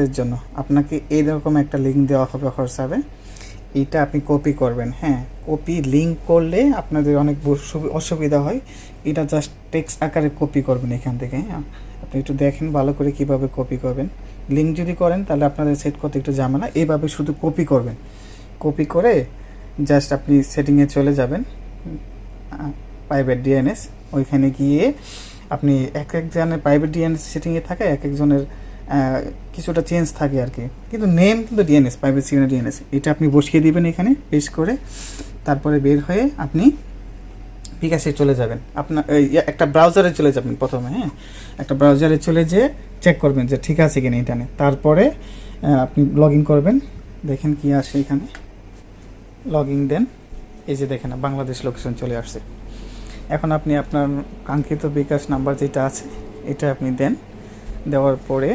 এর জন্য। আপনাকে এইরকম একটা লিঙ্ক দেওয়া হবে হোয়াটসঅ্যাপে এটা আপনি কপি করবেন হ্যাঁ। কপি লিঙ্ক করলে আপনাদের অনেক অসুবিধা হয়। এটা জাস্ট টেক্সট আকারে কপি করবেন এখান থেকে হ্যাঁ। আপনি একটু দেখেন ভালো করে কীভাবে কপি করবেন। লিঙ্ক যদি করেন তাহলে আপনাদের সেট করতে একটু ঝামেলা। এইভাবে শুধু কপি করবেন। কপি করে জাস্ট আপনি সেটিংয়ে চলে যাবেন প্রাইভেট ডিএনএস ওইখানে গিয়ে আপনি এক একজনের প্রাইভেট ডিএনএস সেটিংয়ে থাকে এক একজনের কিছুটা চেঞ্জ থাকে আর কি কিন্তু নেম কিন্তু ডিএনএস প্রাইভেট সিগনেচার ডিএনএস এটা আপনি বসিয়ে দিবেন এখানে পেস্ট করে, তারপরে বের হয়ে আপনি বিকাশে চলে যাবেন। আপনার একটা ব্রাউজারে চলে যাবেন প্রথমে হ্যাঁ? একটা ব্রাউজারে চলে যেয়ে চেক করবেন যে ঠিক আছে কিনা ইন্টারনেট তারপরে আপনি লগ ইন করবেন। দেখেন কি আসে এখানে। লগ ইন দেন। এই যে দেখেন, বাংলাদেশ লোকেশন চলে আসছে। এখন আপনি আপনার কাঙ্ক্ষিত বিকাশ নাম্বার যেটা আছে, এটা আপনি দেন। দেওয়ার পরে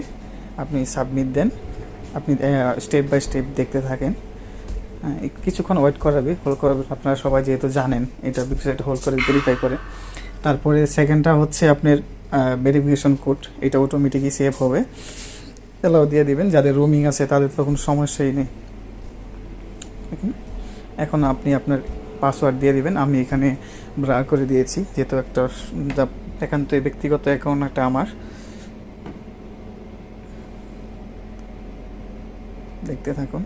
আপনি সাবমিট দেন। আপনি স্টেপ বাই স্টেপ দেখতে থাকেন। কিছুক্ষণ ওয়েট করাবে। হোল্ড করাবে। আপনারা সবাই যেহেতু জানেন, এটা বিষয়টা হোল্ড করে ভেরিফাই করে। তারপরে সেকেন্ডটা হচ্ছে আপনার ভেরিফিকেশন কোড এটা অটোমেটিকই সেভ হবে। এলাও দিয়ে দিবেন। যাদের রোমিং আছে, তাদের তো কোনো সমস্যাই নেই। এখন আপনি আপনার পাসওয়ার্ড দিয়ে দিবেন। আমি এখানে ব্রা করে দিয়েছি। যেহেতু একটা, যা ব্যক্তিগত অ্যাকাউন্ট একটা আমার। দেখতে থাকুন।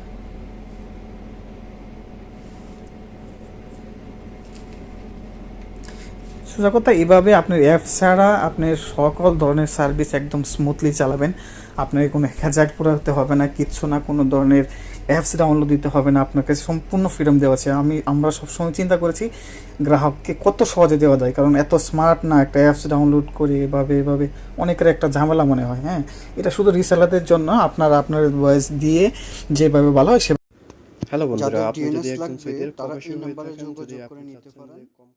সোজা কথা এভাবে আপনার অ্যাপ ছাড়া আপনি সকল ধরনের সার্ভিস একদম স্মুথলি চালাবেন। আপনাকে কোনো হ্যাজার্ড পোড়াতে হবে না কিচ্ছু না কোনো ধরনের অ্যাপস ডাউনলোড দিতে হবে না আপনাকে সম্পূর্ণ ফ্রিডম দেওয়া আছে। আমি আমরা সবসময় চিন্তা করেছি গ্রাহককে কত সহজে দেওয়া যায় কারণ এত স্মার্ট না একটা অ্যাপস ডাউনলোড করে এভাবে এভাবে অনেকের একটা ঝামেলা মনে হয় হ্যাঁ? এটা শুধু রিসেলারদের জন্য আপনারা আপনার ভয়েস দিয়ে যেভাবে ভালো হয় সে হ্যালো বন্ধুরা আপনি যদি একজন এই প্রবাসী হয়ে নাম্বারে থাকেন যদি যোগাযোগ আপনি চাচ্ছেন। যে কম